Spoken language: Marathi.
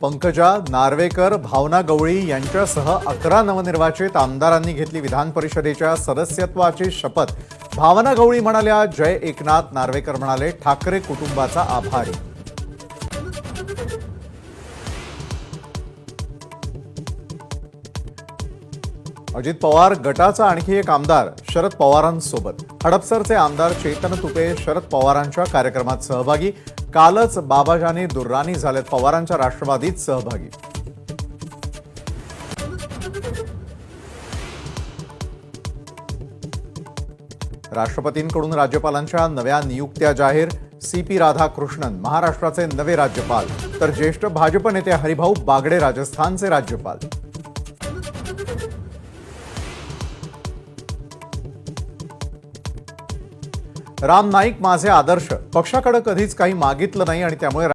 पंकजा नार्वेकर भावना गवळी यांच्यासह अकरा नवनिर्वाचित आमदारांनी घेतली विधान परिषदेच्या सदस्यत्वाची शपथ. भावना गवळी म्हणाल्या जय एकनाथ नार्वेकर म्हणाले ठाकरे कुटुंबाचा आभारी. अजित पवार गटाचा आणखी एक आमदार शरद पवारांसोबत. हडपसरचे आमदार चेतन तुपे शरद पवारांच्या कार्यक्रमात सहभागी. कालच बाबाजानी दुर्राणी झालेत पवारांच्या राष्ट्रवादीत सहभागी. राष्ट्रपतींकडून राज्यपालांच्या नव्या नियुक्त्या जाहीर सी पी राधाकृष्णन महाराष्ट्राचे नवे राज्यपाल तर ज्येष्ठ भाजप नेते हरिभाऊ बागडे राजस्थानचे राज्यपाल. राम नाईक माझे आदर्श. पक्षाकडे कधीच काही मागितलं नाही आणि त्यामुळे